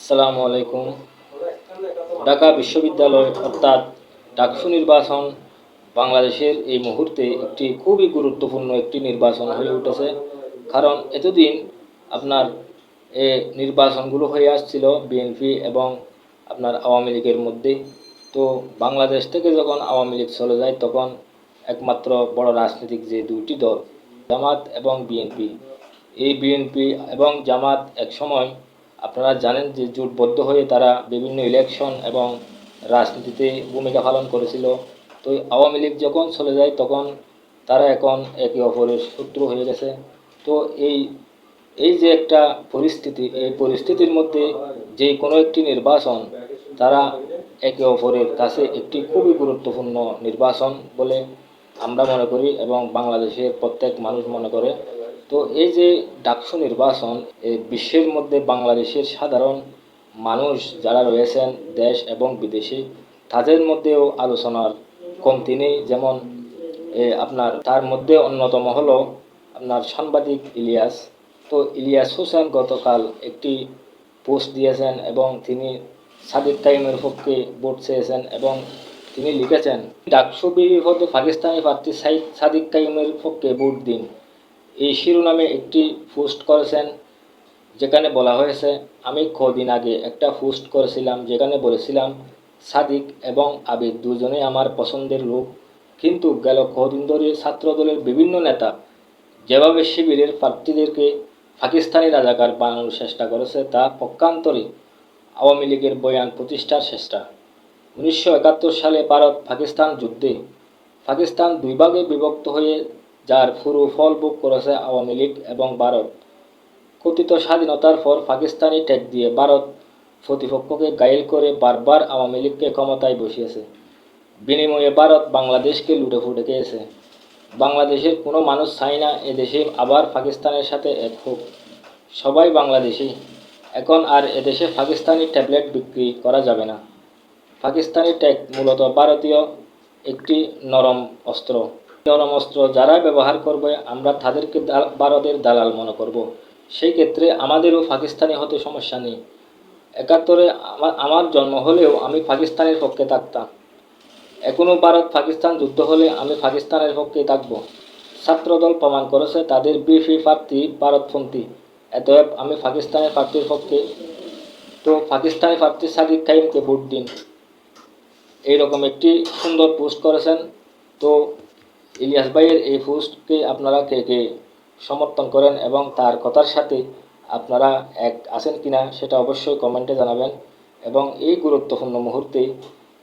আসসালামু আলাইকুম। ঢাকা বিশ্ববিদ্যালয় অর্থাৎ ডাকসু নির্বাচন বাংলাদেশের এই মুহূর্তে একটি খুবই গুরুত্বপূর্ণ একটি নির্বাচন হয়ে উঠেছে। কারণ এতদিন আপনার এ নির্বাচনগুলো হয়ে আসছিল, বিএনপি এবং আপনার আওয়ামী লীগের মধ্যে। তো বাংলাদেশ থেকে যখন আওয়ামী লীগ চলে যায়, তখন একমাত্র বড় রাজনৈতিক যে দুইটি দল, জামাত এবং বিএনপি। এই বিএনপি এবং জামাত একসময় আপনারা জানেন যে জোটবদ্ধ হয়ে তারা বিভিন্ন ইলেকশন এবং রাজনীতিতে ভূমিকা পালন করেছিল। তো আওয়ামী লীগ যখন চলে যায়, তখন তারা এখন একে অপরের শত্রু হয়ে গেছে। তো এই এই যে একটা পরিস্থিতি, এই পরিস্থিতির মধ্যে যে কোনো একটি নির্বাচন, তারা একে অপরের কাছে একটি খুবই গুরুত্বপূর্ণ নির্বাচন বলে আমরা মনে করি এবং বাংলাদেশের প্রত্যেক মানুষ মনে করে। তো এই যে ডাকসু নির্বাচন বিশ্বের মধ্যে বাংলাদেশের সাধারণ মানুষ যারা রয়েছেন দেশ এবং বিদেশে, তাদের মধ্যেও আলোচনার কমতি নেই। যেমন আপনার, তার মধ্যে অন্যতম হলো আপনার সাংবাদিক ইলিয়াস। তো ইলিয়াস হোসেন গতকাল একটি পোস্ট দিয়েছেন এবং তিনি সাদিক কাইমের পক্ষে ভোট চেয়েছেন এবং তিনি লিখেছেন, ডাকসু বিপদে পাকিস্তানি প্রার্থী সাইদ সাদিক কাইমের পক্ষে ভোট দিন। এই শিরোনামে একটি পোস্ট করেছেন, যেখানে বলা হয়েছে, আমি কদিন আগে একটা পোস্ট করেছিলাম, যেখানে বলেছিলাম, সাদিক এবং আবিদ দুজনেই আমার পছন্দের লোক, কিন্তু গেল কদিন ধরে ছাত্রদলের বিভিন্ন নেতা যেভাবে শিবিরের প্রার্থীদেরকে পাকিস্তানি রাজাকার বানানোর চেষ্টা করেছে, তা পক্ষান্তরে আওয়ামী লীগের বয়ান প্রতিষ্ঠার চেষ্টা। উনিশশো একাত্তর সালে ভারত পাকিস্তান যুদ্ধে পাকিস্তান দুই ভাগে বিভক্ত হয়ে যার পুরো ফল ভোগ করেছে আওয়ামী লীগ এবং ভারত। কথিত স্বাধীনতার পর পাকিস্তানি ট্যাগ দিয়ে ভারত প্রতিপক্ষকে গায়েল করে বারবার আওয়ামী লীগকে ক্ষমতায় বসিয়েছে। বিনিময়ে ভারত বাংলাদেশকে লুটে ফুটে খেয়েছে। বাংলাদেশের কোনো মানুষ চাই না এদেশে আবার পাকিস্তানের সাথে এক হোক। সবাই বাংলাদেশি। এখন আর এদেশে পাকিস্তানি ট্যাবলেট বিক্রি করা যাবে না। পাকিস্তানি ট্যাগ মূলত ভারতীয় একটি নরম অস্ত্র। অস্ত্র যারা ব্যবহার করবে, আমরা তাদেরকে ভারতের দালাল মনে করব। সেই ক্ষেত্রে আমাদেরও পাকিস্তানি হতে সমস্যা নেই। একাত্তরে আমার আমার জন্ম হলেও আমি পাকিস্তানের পক্ষে থাকতাম। এখনও ভারত পাকিস্তান যুদ্ধ হলে আমি পাকিস্তানের পক্ষে থাকব। ছাত্রদল প্রমাণ করেছে তাদের বিএফি প্রার্থী ভারতপন্থী। অতএব আমি পাকিস্তানের প্রার্থীর পক্ষে, তো পাকিস্তানি প্রার্থী সাদিক কাইমকে ভোট দিন। এইরকম একটি সুন্দর পোস্ট করেছেন। তো ইলিয়াস ভাইয়ের এই পোস্টকে আপনারা কে কে সমর্থন করেন এবং তার কথার সাথে আপনারা এক আছেন কিনা সেটা অবশ্যই কমেন্টে জানাবেন। এবং এই গুরুত্বপূর্ণ মুহূর্তে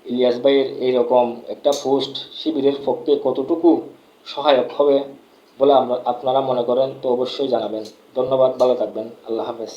ইলিয়াস ভাইয়ের এইরকম একটা পোস্ট শিবিরের পক্ষে কতটুকু সহায়ক হবে বলে আপনারা মনে করেন তো অবশ্যই জানাবেন। ধন্যবাদ, ভালো থাকবেন। আল্লাহ হাফেজ।